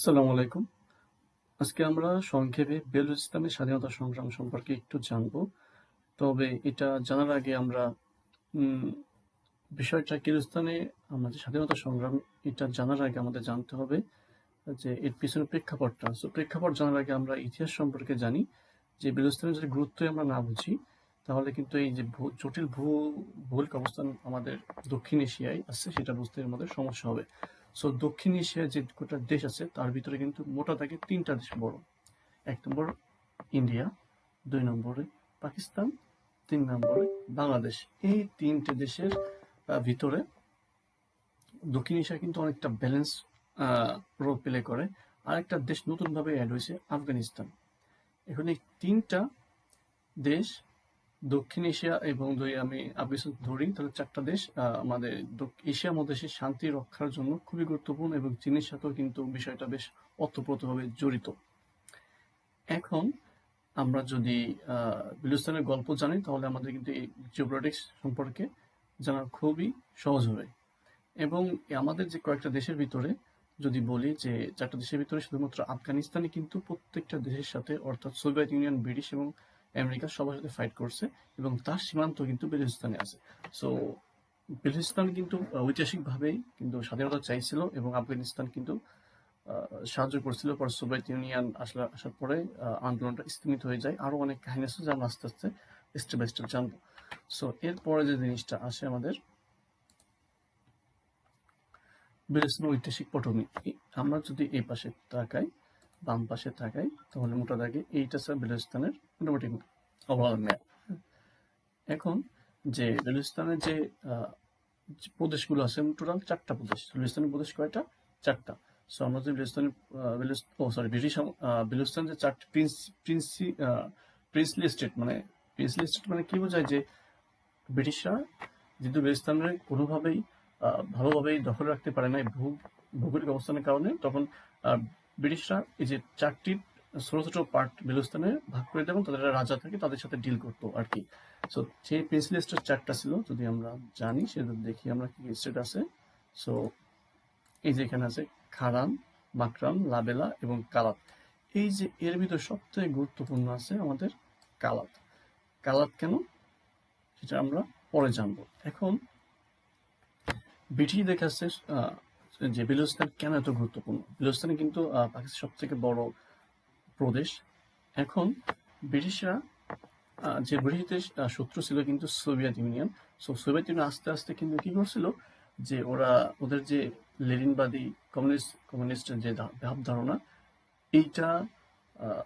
আসসালামু আলাইকুম। আজকে আমরা সংক্ষেপে বেলুচিস্তানের স্বাধীনতা সংগ্রাম সম্পর্কে একটু জানব। তবে এটা জানার আগে আমরা বিষয়টা কিরস্তানে আমাদের স্বাধীনতা সংগ্রাম, এটা জানার আগে আমাদের জানতে হবে যে এর পিছনে প্রেক্ষাপটটা। তো প্রেক্ষাপট জানার আগে আমরা ইতিহাস সম্পর্কে জানি যে বেলুচিস্তানের যদি গুরুত্বই আমরা না বুঝি, তাহলে কিন্তু এই যে জটিল ভূ, ভৌগোলিক অবস্থান আমাদের দক্ষিণ এশিয়ায় আছে, সেটা বুঝতে আমাদের সমস্যা হবে। সো দক্ষিণ এশিয়ায় যে গোটা দেশ আছে, তার ভিতরে কিন্তু মোটা থাকে তিনটা দেশ বড়। এক নম্বর ইন্ডিয়া, দুই নম্বরে পাকিস্তান, তিন নম্বরে বাংলাদেশ। এই তিনটে দেশের ভিতরে দক্ষিণ এশিয়া কিন্তু অনেকটা ব্যালেন্স রোল প্লে করে। আর একটা দেশ নতুনভাবে অ্যাড হয়েছে, আফগানিস্তান। এখন এই তিনটা দেশ দক্ষিণ এশিয়া এবং যদি আমি আফগানিস্তান ধরি, তাহলে চারটা দেশ আমাদের এশিয়া মহাদেশের শান্তি রক্ষার জন্য খুবই গুরুত্বপূর্ণ এবং চীনের সাথেও কিন্তু বিষয়টা বেশ ওতপ্রোতভাবে জড়িত। এখন আমরা যদি বিলুস্তানের গল্প জানি, তাহলে আমাদের কিন্তু এই জিওপলিটিক্স সম্পর্কে জানা খুবই সহজ হবে। এবং আমাদের যে কয়েকটা দেশের ভিতরে যদি বলি যে, চারটা দেশের ভিতরে শুধুমাত্র আফগানিস্তানে কিন্তু প্রত্যেকটা দেশের সাথে, অর্থাৎ সোভিয়েত ইউনিয়ন, ব্রিটিশ এবং আমেরিকা সবার সাথে ফাইট করছে এবং তার সীমান্ত কিন্তু বেলুচিস্তানে আছে। সো বেলুচিস্তান কিন্তু ঐতিহাসিকভাবেই কিন্তু স্বাধীনতা চাইছিল এবং আফগানিস্তান কিন্তু সাহায্য করছিল। পর সোভিয়েত ইউনিয়ন আসলে, আসার পরে আন্দোলনটা স্থিমিত হয়ে যায়। আরও অনেক কাহিনী আছে যা আমরা আস্তে আস্তে স্টেপ বাই স্টেপ জানব। সো এরপরে যে জিনিসটা আসে আমাদের বেলুচিস্তান ঐতিহাসিক পটভূমি। আমরা যদি এই পাশে তাকাই বাম পাশে তাকাই তাহলে মোটা দাগে এইটা স্যার বেলুচিস্তানের মোটামুটি ওভারঅল ম্যাপ এখন যে বেলুচিস্তানের যে প্রদেশগুলো আছে, টোটাল চারটা প্রদেশ। বেলুচিস্তানের প্রদেশ কয়টা? চারটা। সো আমরা যদি বেলুচিস্তানের ও সরি ব্রিটিশ বেলুচিস্তান যে চারটি প্রিন্স, প্রিন্সি প্রিন্সলি স্টেট মানে প্রিন্সলি স্টেট মানে কি বোঝায় যে ব্রিটিশরা যেহেতু বেলুচিস্তানের কোনোভাবেই ভালোভাবেই দখল রাখতে পারে না ভূ, ভৌগোলিক অবস্থানের কারণে, তখন ব্রিটিশরা এই যে চারটি ছোট ছোট পার্ট বেলুস্তানে ভাগ করে দেবেন তাদের রাজা থাকে, তাদের সাথে ডিল করতো আর কি। সো সেই প্রিন্সলি স্টেট চারটা ছিল, যদি আমরা জানি সেটা দেখি আমরা কি স্টেট আছে সো এই যে এখানে আছে, খারান মাকরান লাবেলা এবং কালাত। এই যে এর ভিতরে সবথেকে গুরুত্বপূর্ণ আছে আমাদের কালাত। কালাত কেন? সেটা আমরা পরে জানব। এখন ব্রিটিশ দেখাচ্ছে যে বেলুচিস্তান কেন এত গুরুত্বপূর্ণ? বেলুচিস্তান কিন্তু আহ, পাকিস্তানের সব থেকে বড় প্রদেশ। এখন ব্রিটিশরা যে ব্রিটিশদের শত্রু ছিল কিন্তু Soviet Union. So Soviet Union আস্তে আস্তে কিন্তু কি করছিল? যে ওরা ওদের যে লেনিনবাদী কমিউনিস্ট কমিউনিস্টের যে ভাব ধারণা এইটা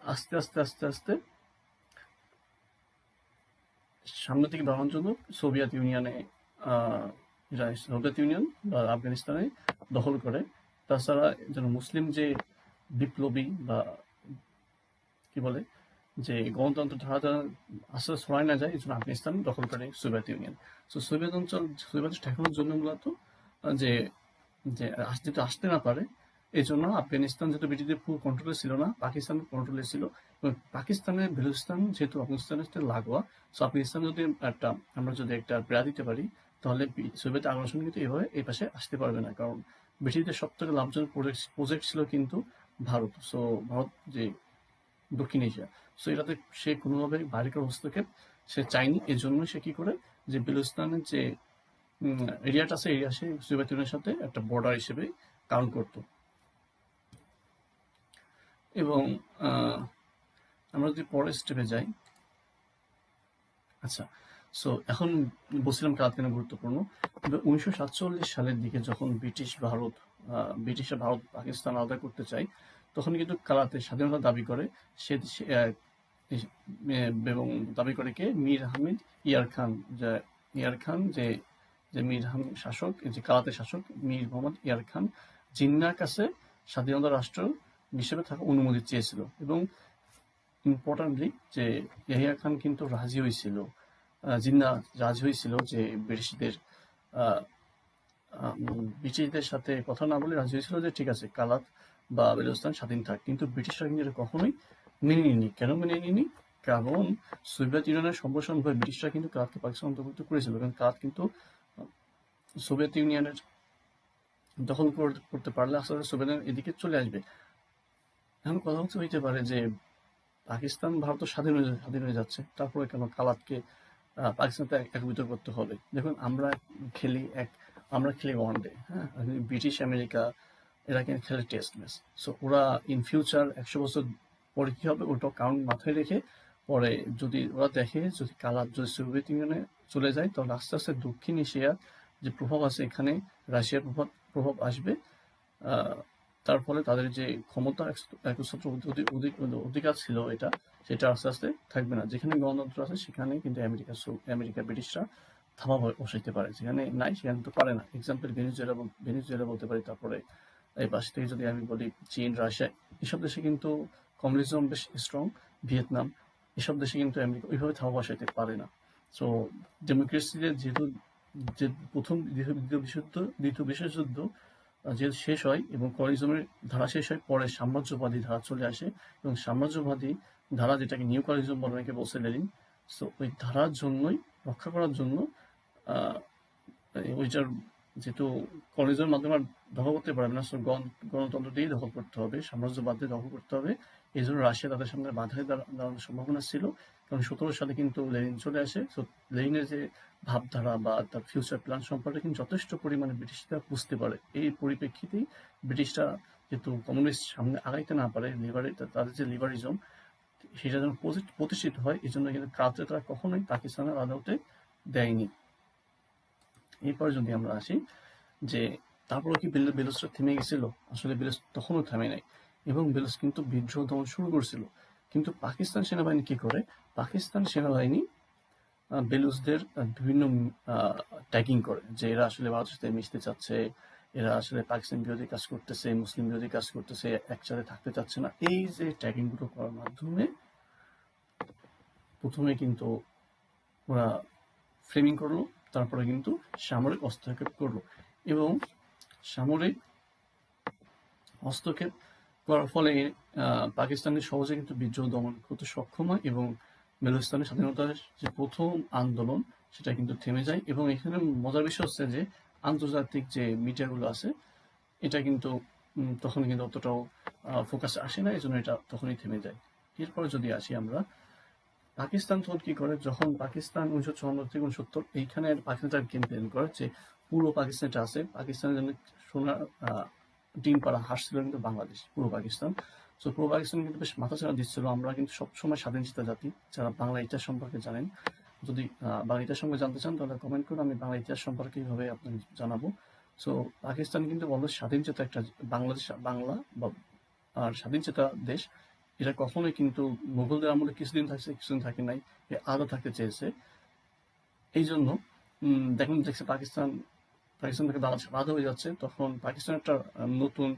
আস্তে আস্তে আস্তে আস্তে সামনের দিকে বাড়ানোর জন্য সোভিয়েত ইউনিয়নে সোভিয়েত ইউনিয়ন বা আফগানিস্তানে দখল করে। তাছাড়া যেন মুসলিম যে বিপ্লবী বা কি বলে, যে গণতন্ত্র ধারা আস্তে ছড়ায় না যায়, এই জন্য আফগানিস্তান দখল করে সোভিয়েত ইউনিয়ন। তো সোভিয়েত অঞ্চল, সোভিয়েত ঠেকানোর জন্য মূলত যে যে যেহেতু আসতে না পারে, এই জন্য আফগানিস্তান যেহেতু ব্রিটিশদের পুরো কন্ট্রোলে ছিল না, পাকিস্তান কন্ট্রোলে ছিল। এবং পাকিস্তানের বেলুচিস্তান যেহেতু আফগানিস্তানের সাথে লাগোয়া সো আফগানিস্তান যদি একটা, আমরা যদি একটা বেড়া দিতে পারি তাহলে সোভিয়েত আগ্রাসন কিন্তু এভাবে এই পাশে আসতে পারবে না। কারণ ব্রিটিশদের সব থেকে লাভজনক প্রজেক্ট ছিল কিন্তু ভারত সো ভারত যে দক্ষিণ এশিয়া সো এটাতে সে কোনোভাবে বারিকার হস্তক্ষেপ সে চায়নি। এর জন্য সে কি করে যে বেলুচিস্তানের যে এরিয়াটা আছে এরিয়া সে সোভিয়েত ইউনিয়নের সাথে একটা বর্ডার হিসেবে কাউন্ট করতো। এবং আমরা যদি পরের স্টেপে যাই আচ্ছা সো এখন বলছিলাম কাজ কেন গুরুত্বপূর্ণ? উনিশশো সাতচল্লিশ সালের দিকে যখন ব্রিটিশ ভারত আহ, ব্রিটিশরা ভারত পাকিস্তান আলাদা করতে চায় তখন কিন্তু কালাতে স্বাধীনতা দাবি করে সে এবং দাবি করে কে? মীর হামিদ ইয়ার খান ইয়ার খান যে যে মীর শাসক যে কালাতে শাসক মীর মোহাম্মদ ইয়ার খান জিন্নার কাছে স্বাধীনতা রাষ্ট্র হিসেবে থাকা অনুমতি চেয়েছিল। এবং ইম্পর্টেন্টলি যে ইয়াহিয়া খান কিন্তু রাজি হয়েছিল। জিন্না রাজি হয়েছিল যে ব্রিটিশদের ব্রিটিশদের সাথে কথা না বলে রাজি হয়েছিল যে ঠিক আছে, কালাত বা বেলুস্তান স্বাধীন থাক। কিন্তু ব্রিটিশরা কিন্তু কখনোই মেনে নিনি কেন মেনে নিনি কারণ সোভিয়েত ইউনিয়নের সম্প্রসারণ হয়ে ব্রিটিশরা কিন্তু কালাতকে পাকিস্তান অন্তর্ভুক্ত করেছিল। কারণ কালাত কিন্তু সোভিয়েত ইউনিয়নের দখল কর- করতে পারলে আস্তে সোভিয়েত এদিকে চলে আসবে। এখন কথা হচ্ছে, হইতে পারে যে পাকিস্তান ভারত স্বাধীন হয়ে স্বাধীন হয়ে যাচ্ছে। তারপরে কেন কালাতকে আহ, পাকিস্তানকে এক- একত্রিত করতে হবে। দেখুন আমরা খেলি এক আমরা খেলি ওয়ান ডে হ্যাঁ? ব্রিটিশ আমেরিকা এরা কিন্তু খেলে টেস্ট ম্যাচ সো ওরা ইন ফিউচার একশো বছর পরে কী হবে? ওটা কাউন্ট মাথায় রেখে পরে যদি ওরা দেখে যদি কালার যদি সোভিয়েত ইউনিয়নে চলে যায় তাহলে আস্তে আস্তে দক্ষিণ এশিয়ার যে প্রভাব আছে এখানে রাশিয়ার প্রভাব প্রভাব আসবে। তার ফলে তাদের যে ক্ষমতা এক- একচ্ছত্র অধি- অধিকার ছিল এটা, সেটা আস্তে আস্তে থাকবে না। যেখানে গণতন্ত্র আছে সেখানে কিন্তু আমেরিকা আমেরিকা ব্রিটিশরা থামা বসাইতে পারে। যেখানে নাই, সেখানে তো পারে না। এক্সাম্পল ভেনিজুয়েলা ভেনিজুয়েলা বলতে পারি, তারপরে এই পাশ থেকে যদি আমি বলি চীন, রাশিয়া, এসব দেশে কিন্তু কমিউনিজম বেশ স্ট্রং ভিয়েতনাম, এসব দেশে কিন্তু আমেরিকা ওইভাবে থামা বসাইতে পারে না। সো ডেমোক্রেসিতে যেহেতু যে প্রথম দ্বিতীয় বিশ্বযুদ্ধ দ্বিতীয় বিশ্বযুদ্ধ যেহেতু শেষ হয় এবং কমিউনিজমের ধারা শেষ হয়, পরে সাম্রাজ্যবাদী ধারা চলে আসে এবং সাম্রাজ্যবাদী ধারা যেটাকে নিউ কমিউনিজম বলে অনেকে বলছে, লেনিন সো ওই ধারার জন্যই, রক্ষা করার জন্য ওইটার যেহেতু কমিউনিজমের মাধ্যমে দখল করতে পারবে না সো গণ- গণতন্ত্র দিয়েই দখল করতে হবে সাম্রাজ্যবাদ দিয়ে দখল করতে হবে। এই জন্য রাশিয়া তাদের সামনে দাঁড়া- দাঁড়ানোর সম্ভাবনা ছিল। কারণ সতেরো সালে কিন্তু লেনিন চলে আসে। লেনিনের যে ভাবধারা বা তার ফিউচার প্ল্যান সম্পর্কে কিন্তু যথেষ্ট পরিমাণে ব্রিটিশরা বুঝতে পারে। এই পরিপ্রেক্ষিতেই ব্রিটিশরা যেহেতু কমিউনিস্ট সামনে আগাইতে না পারে, লিবারি তাদের যে লিবারিজম, সেটা যেন প্রতিষ্ঠিত হয় এই জন্য কিন্তু কাজে তারা কখনোই পাকিস্তানের আদালতে দেয়নি। এরপর যদি আমরা আসি, যে তারপরে কি বেল বেলুসরা থেমে গেছিল? আসলে বেলুস তখনও থেমে নাই। এবং বেলুস কিন্তু বিদ্রোহ দমন শুরু করেছিল। কিন্তু পাকিস্তান সেনাবাহিনী কি করে? পাকিস্তান সেনাবাহিনী আহ, বেলুসদের বিভিন্ন ট্যাগিং করে যে এরা আসলে ভারতের সাথে মিশতে চাচ্ছে এরা আসলে পাকিস্তান বিরোধী কাজ করতেছে মুসলিম বিরোধী কাজ করতেছে একসাথে থাকতে চাচ্ছে না। এই যে ট্যাগিংগুলো করার মাধ্যমে প্রথমে কিন্তু ওরা ফ্রেমিং করল তারপরে কিন্তু সামরিক হস্তক্ষেপ করল এবং সামরিক হস্তক্ষেপ করার ফলে আহ, পাকিস্তানি সহজে কিন্তু বিদ্রোহ দমন করতে সক্ষম হয় এবং বেলুচিস্তানের স্বাধীনতার যে প্রথম আন্দোলন সেটা কিন্তু থেমে যায় এবং এখানে মজার বিষয় হচ্ছে যে আন্তর্জাতিক যে মিডিয়াগুলো আছে এটা কিন্তু তখন কিন্তু অতটাও ফোকাস আসে না এই জন্য এটা তখনই থেমে যায়। এরপরে যদি আসি আমরা পাকিস্তান তখন কি করে যখন পাকিস্তান উনিশশো চুয়ান্ন থেকে উনসত্তর এইখানে পাকিস্তান ক্যাম্পেইন করে যে পুরো পাকিস্তানটা আছে পাকিস্তানের জন্য আহ, ডিম পাড়া হাসছিল কিন্তু বাংলাদেশ পুরো পাকিস্তান। তো পুরো পাকিস্তান কিন্তু বেশ মাথা ছাড়া দিচ্ছিল। আমরা কিন্তু সবসময় স্বাধীন চিন্তা জাতি, যারা বাংলা ইতিহাস সম্পর্কে জানেন। যদি বাংলা ইতিহাস সম্পর্কে জানতে চান, তাহলে কমেন্ট করুন আমি বাংলা ইতিহাস সম্পর্কে এইভাবে আপনাকে জানাব। সো পাকিস্তান কিন্তু বলো স্বাধীন চেতা একটা বাংলাদেশ, বাংলা বা, আর স্বাধীন চেতা দেশ। এটা কখনোই কিন্তু মুঘলদের আমলে কিছুদিন থাকছে, কিছুদিন থাকে নাই, এ আরও থাকতে চেয়েছে। এই জন্য দেখুন, দেখছে পাকিস্তান পাকিস্তান থেকে বাংলাদেশ বাধা হয়ে যাচ্ছে। তখন পাকিস্তান একটা নতুন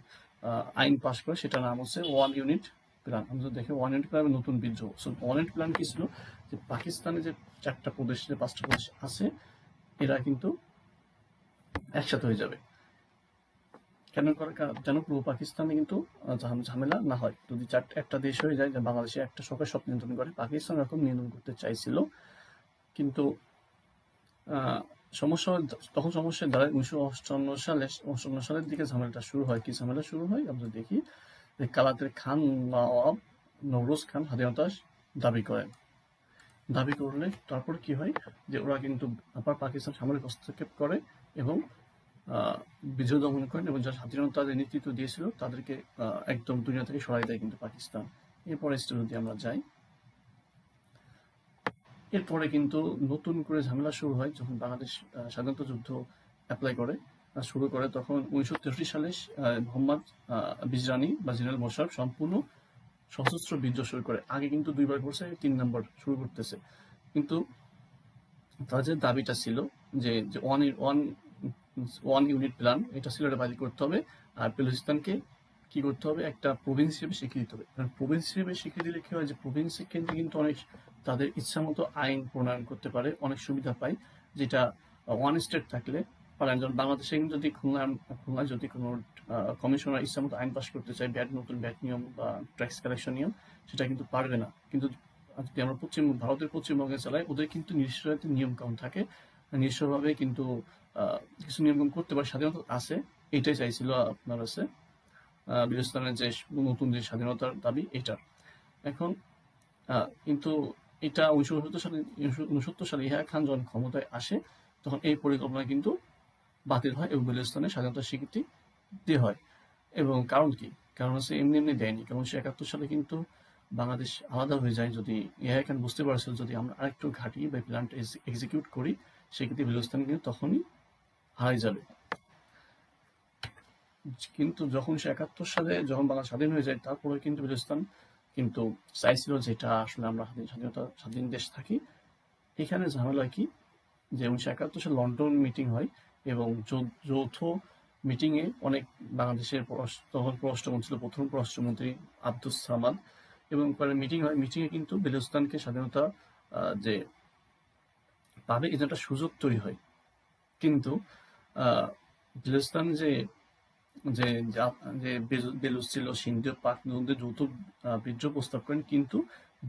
আইন পাশ করে সেটার নাম হচ্ছে ওয়ান ইউনিট প্ল্যান। আমরা যদি দেখি, ওয়ান ইউনিট প্ল্যান নতুন বিদ্রোহ সো ওয়ান ইউনিট প্ল্যান কি ছিল? যে পাকিস্তানে যে চারটা প্রদেশ, যে পাঁচটা প্রদেশ আছে, এরা কিন্তু একসাথে হয়ে যাবে। কেন যেন পূর্ব পাকিস্তানে কিন্তু ঝামেলা না হয়। যদি চারটা একটা দেশ হয়ে যায় বাংলাদেশে একটা সরকার সব নিয়ন্ত্রণ করে, পাকিস্তান এরকম নিয়ন্ত্রণ করতে চাইছিল। কিন্তু সমস্যা তখন সমস্যা দাঁড়ায় উনিশশো অষ্টান্ন সালে অষ্টান্ন সালের দিকে ঝামেলাটা শুরু হয়। কি ঝামেলা শুরু হয়? আমরা দেখি যে কালাতের খান নওয়াব নওরোজ খান স্বাধীনতা দাবি করেন। দাবি করলে তারপর কি হয় যে ওরা কিন্তু আবার পাকিস্তান সামরিক হস্তক্ষেপ করে এবং বিজয় দমন করেন এবং যারা স্বাধীনতা নেতৃত্ব দিয়েছিল তাদেরকে একদম দুনিয়া থেকে সরাই দেয় কিন্তু পাকিস্তান। এরপরে যদি আমরা যাই এরপরে কিন্তু নতুন করে ঝামেলা শুরু হয় যখন বাংলাদেশ স্বাধীনতা যুদ্ধ অ্যাপ্লাই করে শুরু করে তখন উনিশশো তেষট্টি সালে মোহাম্মদ বিজরানি বা জেনারেল মোশারফ সম্পূর্ণ সশস্ত্র বিদ্রোহ শুরু করে। আগে কিন্তু দুইবার করছে, তিন নম্বর শুরু করতেছে। কিন্তু তাদের দাবিটা ছিল যে one one one unit plan এটা ছিল এটা বাতিল করতে হবে। আর বেলুচিস্তানকে কি করতে হবে? একটা প্রভিন্স হিসেবে স্বীকৃতি দিতে হবে। কারণ প্রভিন্স হিসেবে স্বীকৃতি দিলে কি হয়? যে প্রভিন্স কেন্দ্রে কিন্তু অনেক তাদের ইচ্ছা মতো আইন প্রণয়ন করতে পারে অনেক সুবিধা পায় যেটা ওয়ান স্টেট থাকলে যেমন বাংলাদেশে যদি খুলনা খুলনায় যদি কোনো কমিশনার ইচ্ছা মতো আইন পাস করতে চায় ব্যাট নতুন ব্যাট নিয়ম বা ট্যাক্স কালেকশন নিয়ম সেটা কিন্তু পারবে না। কিন্তু যদি আমরা পশ্চিম ভারতের পশ্চিমবঙ্গে চালাই ওদের কিন্তু নিজস্ব একটা নিয়ম কানুন থাকে। নিজস্বভাবে কিন্তু কিছু নিয়ম কানুন করতে পারে স্বাধীনতা আছে এটাই চাইছিল আপনার আহ, বেলুচিস্তানের যে নতুন যে স্বাধীনতার দাবি এটা। এখন কিন্তু এটা উনিশশো উনসত্তর সালে উনসত্তর সালে ইহা খান যখন ক্ষমতায় আসে, তখন এই পরিকল্পনা কিন্তু বাতিল হয় এবং বেলুচিস্তানের স্বাধীনতার স্বীকৃতি দেওয়া হয়। এবং কারণ কি? কারণ হচ্ছে এমনি এমনি দেয়নি। কারণ উনিশশো একাত্তর সালে কিন্তু বাংলাদেশ আলাদা হয়ে যায় যদি ইহা খান বুঝতে পারছিল যদি আমরা আরেকটু ঘাটি বা প্ল্যানটা এক্সিকিউট করি, সেক্ষেত্রে বেলুচিস্তান কিন্তু তখনই হারাই যাবে। কিন্তু যখন সে একাত্তর সালে যখন বাংলা স্বাধীন হয়ে যায় তারপরে কিন্তু বেলুচিস্তান কিন্তু চাইছিল যেটা আসলে আমরা স্বাধীন- স্বাধীনতা স্বাধীন দেশ থাকি। এখানে ঝামেলা কি? যে উনিশশো একাত্তর সালে লন্ডন মিটিং হয় এবং যৌথ মিটিং এ অনেক বাংলাদেশের তখন পররাষ্ট্রমন্ত্রী ছিল প্রথম পররাষ্ট্রমন্ত্রী আব্দুস সামাদ। এবং মিটিং হয় মিটিং এ কিন্তু বেলুচিস্তানকে স্বাধীনতা যে পাবে যে একটা সুযোগ তৈরি হয়। কিন্তু আহ, বেলুচিস্তান যে যে যে বেলু- বেলুচ ছিল, সিন্ধু পাক নদীতে যৌথ বিদ্রোহ প্রস্তাব করেন, কিন্তু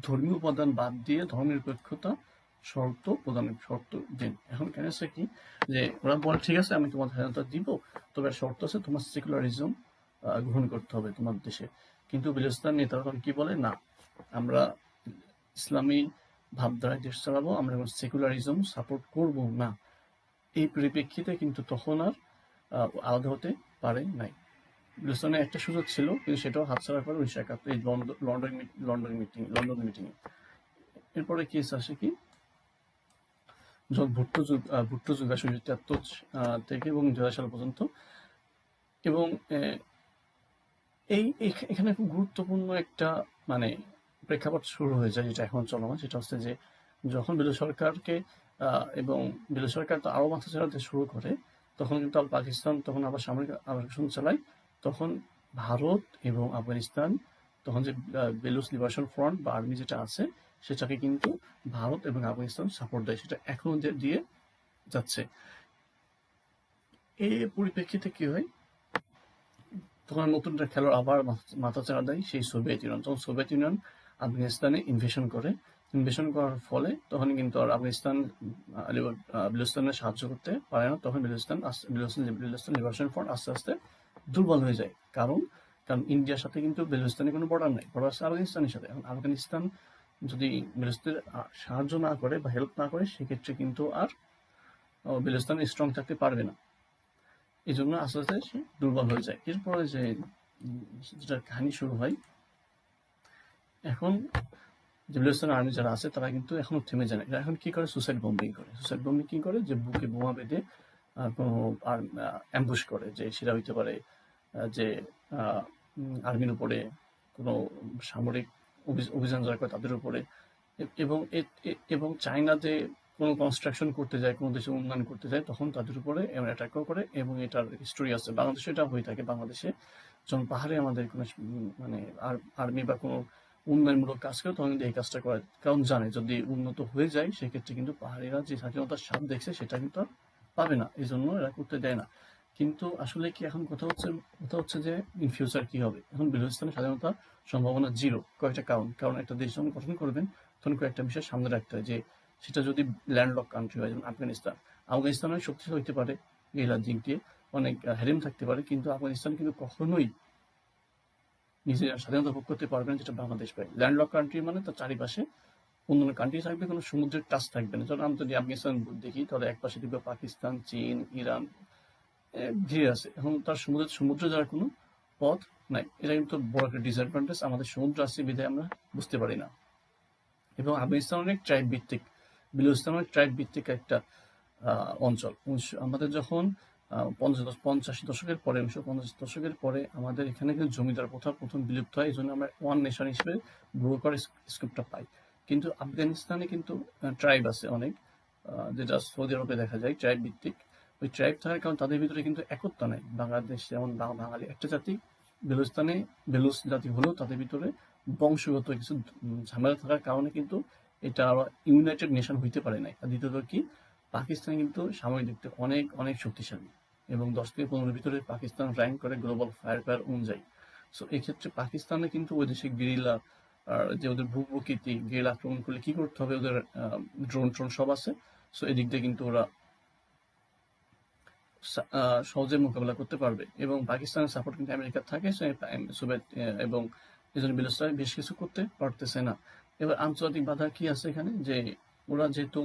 ধর্মীয় উপাদান বাদ দিয়ে ধর্মনিরপেক্ষতা শর্ত প্রদানের শর্ত দেন। এখন কেন হচ্ছে কি? যে ওরা বলে, ঠিক আছে, আমি তোমার স্বাধীনতা দিব, তবে শর্ত আছে, তোমার সেকুলারিজম গ্রহণ করতে হবে তোমার দেশে। কিন্তু বেলুচিস্তান নেতারা কি বলে? না, আমরা ইসলামী ভাবধারায় দেশ চালাবো, আমরা সেকুলারিজম সাপোর্ট করব না। এই পরিপ্রেক্ষিতে কিন্তু তখন আর আলাদা হতে পারে, নাই। বেলুচিস্তানের একটা সুযোগ ছিল, কিন্তু সেটাও হাতছাড়া করে উনিশশো একাত্তর এই London London meeting London meeting এরপরে কেস আসে কি? যখন ভুট্টো যুগ ভুট্টো যুগ আসে উনিশশো তিয়াত্তর থেকে এবং দুই হাজার সাল পর্যন্ত। এবং এই এখানে খুব গুরুত্বপূর্ণ একটা মানে প্রেক্ষাপট শুরু হয়ে যায়, যেটা এখন চলমান। সেটা হচ্ছে যে, যখন বিলু সরকারকে এবং বিলু সরকার তো আরও মাথা ছাড়াতে শুরু করে তখন কিন্তু পাকিস্তান, তখন আবার সামরিক আগ্রাসন চালায়। তখন ভারত এবং আফগানিস্তান, তখন যে বেলুচ লিবারেশন ফ্রন্ট বা আর্মি যেটা আছে, সেটাকে কিন্তু ভারত এবং আফগানিস্তান সাপোর্ট দেয়। সেটা এখনও দিয়ে- যাচ্ছে। এই পরিপ্রেক্ষিতে কি হয়? তখন নতুন খেলোয়াড় আবার মাথা চাড়া দেয়, সেই সোভিয়েত ইউনিয়ন। তখন সোভিয়েত ইউনিয়ন আফগানিস্তানে ইনভেশন করে। ইনভেশন করার ফলে তখন কিন্তু আর আফগানিস্তান বেলুচিস্তানের সাহায্য করতে পারে না। তখন বেলুচিস্তান বেলুচিস্তান লিবারেশন ফ্রন্ট আস্তে আস্তে দুর্বল হয়ে যায়। কারণ কারণ ইন্ডিয়ার সাথে কিন্তু বেলুচিস্তানের কোনো বর্ডার নাই। বর্ডার আছে আফগানিস্তানের সাথে। এখন আফগানিস্তান যদি বেলুস্তানের সাহায্য না করে বা হেল্প না করে সেক্ষেত্রে কিন্তু আর আহ, বেলুচিস্তান স্ট্রং থাকতে পারবে না। এই জন্য আস্তে আস্তে সে দুর্বল হয়ে যায়। এরপরে যে যেটা কাহিনী শুরু হয় এখন যে আর্মি যারা আছে, তারা কিন্তু এখনও থেমে যায় না এখন কি করে? সুসাইড বম্বিং করে। সুসাইড বম্বিং কি করে? যে বুকে বোমা বেঁধে কোনো অ্যাম্বুশ করে, যে সেটা হইতে পারে যে আর্মির উপরে কোনো সামরিক অভি- অভিযান যারা করে তাদের উপরে। এবং এবং চায়নাতে কোনো কনস্ট্রাকশন করতে যায়, কোনো দেশে উন্নয়ন করতে যায়, তখন তাদের উপরে এমন অ্যাটাকও করে, এবং এটার হিস্টোরি আছে। বাংলাদেশে এটা হয়ে থাকে। বাংলাদেশে যখন পাহাড়ে আমাদের কোনো মানে আর্মি বা কোনো উন্নয়নমূলক কাজ করে তখন কিন্তু এই কাজটা করে। কারণ জানে, যদি উন্নত হয়ে যায়, সেক্ষেত্রে কিন্তু পাহাড়িরা যে স্বাধীনতার স্বাদ দেখছে, সেটা কিন্তু আর পাবে না। এই জন্য এরা করতে দেয় না। কিন্তু আসলে কি এখন কথা হচ্ছে কথা হচ্ছে যে ইন ফিউচার কি হবে? এখন বেলুচিস্তানের স্বাধীনতা সম্ভাবনা জিরো কয়েকটা কারণ। কারণ একটা দেশ যখন গঠন করবেন, তখন কয়েকটা বিষয় সামনে রাখতে হয় যে, সেটা যদি ল্যান্ডলক কান্ট্রি হয়, যেমন আফগানিস্তান। আফগানিস্তান অনেক শক্তিশালী হইতে পারে গেলার দিক দিয়ে অনেক হেরেম থাকতে পারে, কিন্তু আফগানিস্তান কিন্তু কখনোই নিজের স্বাধীনতা ভোগ করতে পারবে না, যেটা বাংলাদেশ পায় ল্যান্ডলক কান্ট্রি মানে তার চারিপাশে অন্যান্য কান্ট্রি থাকবে, কোনো সমুদ্রের টাচ থাকবে না। যখন আমরা যদি আফগানিস্তান দেখি, তাহলে এক পাশে দেখবে পাকিস্তান চীন ইরান ঘিরে আছে। এখন তার সমুদ্রের সমুদ্র যাওয়ার কোনো পথ নাই। এটা কিন্তু বড় একটা ডিসঅ্যাডভান্টেজ আমাদের সমুদ্র আছে বিধায় আমরা বুঝতে পারি না। এবং আফগানিস্তান অনেক ট্রাইব ভিত্তিক বেলুচিস্তান অনেক ট্রাইব ভিত্তিক একটা অঞ্চল। আমাদের যখন পঞ্চাশ দশ- পঞ্চাশি দশকের পরে, উনিশশো পঞ্চাশ দশকের পরে আমাদের এখানে কিন্তু জমিদার প্রথা প্রথম বিলুপ্ত হয় এই জন্য আমরা ওয়ান নেশন হিসেবে গ্রো করে স্কোপটা পাই। কিন্তু আফগানিস্তানে কিন্তু ট্রাইব আছে অনেক যেটা সৌদি আরবে দেখা যায় ট্রাইব ভিত্তিক। ওই ট্রাইব থাকার কারণ তাদের ভিতরে কিন্তু একত্র নাই। বাংলাদেশ যেমন বাঙালি একটা জাতি বেলুস্তানে বেলুস জাতি হলেও তাদের ভিতরে বংশগত কিছু ঝামেলা থাকার কারণে কিন্তু এটা ইউনাইটেড নেশন হইতে পারে নাই। আর দ্বিতীয়ত কি, পাকিস্তান কিন্তু সামরিক দিক থেকে অনেক অনেক শক্তিশালী। এবং দশ থেকে পনেরোর ভিতরে পাকিস্তান র্যাঙ্ক করে গ্লোবাল ফায়ার পায়ার অনুযায়ী। সো এই ক্ষেত্রে পাকিস্তানে কিন্তু বৈদেশিক গেরিলা যে ওদের ভূ প্রকৃতি গেরিলা আক্রমণ করলে কি করতে হবে? ওদের ড্রোন ট্রোন সব আছে। সো এদিক দিয়ে কিন্তু ওরা সহজে মোকাবেলা করতে পারবে। এবং পাকিস্তানের সাপোর্ট কিন্তু আমেরিকার থাকে সোভিয়েত এবং এই জন্য বেলুচিস্তান বেশ কিছু করতে পারতেছে না। এবার আন্তর্জাতিক বাধা কি আছে এখানে? যে ওরা যেহেতু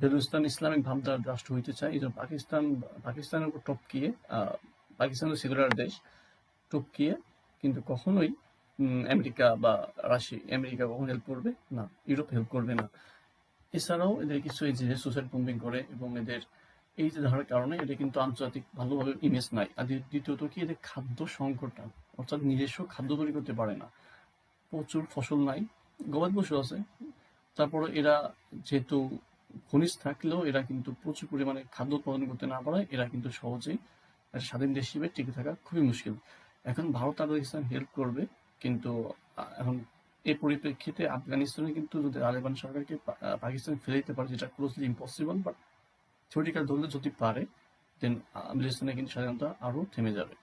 বেলুচিস্তান ইসলামিক ভাবধারার রাষ্ট্র হইতে চায়, এই জন্য পাকিস্তান, পাকিস্তানের উপর টপকিয়ে পাকিস্তান সেকুলার দেশ টপকিয়ে কিন্তু কখনোই আমেরিকা বা রাশি, আমেরিকা কখন হেল্প করবে না, ইউরোপ হেল্প করবে না। এছাড়াও এদের কিছু এই যে সুসাইড বম্বিং করে এবং এদের এই যে ধারার কারণে এটা কিন্তু আন্তর্জাতিক ভালোভাবে ইমেজ নাই। আর দ্বিতীয়ত কি এদের খাদ্য সংকট অর্থাৎ নিজস্ব খাদ্য তৈরি করতে পারে না। প্রচুর ফসল নাই, গবাদি পশু আছে তারপরে এরা যেহেতু খনিজ থাকলেও এরা কিন্তু প্রচুর পরিমাণে খাদ্য উৎপাদন করতে না পারায় এরা কিন্তু সহজেই স্বাধীন দেশ হিসেবে টিকে থাকা খুবই মুশকিল। এখন ভারত আর পাকিস্তান হেল্প করবে, কিন্তু এখন এই পরিপ্রেক্ষিতে আফগানিস্তানে কিন্তু যদি তালেবান সরকারকে পাকিস্তান ফেলে দিতে পারে, যেটা ক্লোজলি ইম্পসিবল বাট থিওরিটিক্যাল ধরলে যদি পারে দেন আফগানিস্তানে কিন্তু স্বাধীনতা আরও থেমে যাবে।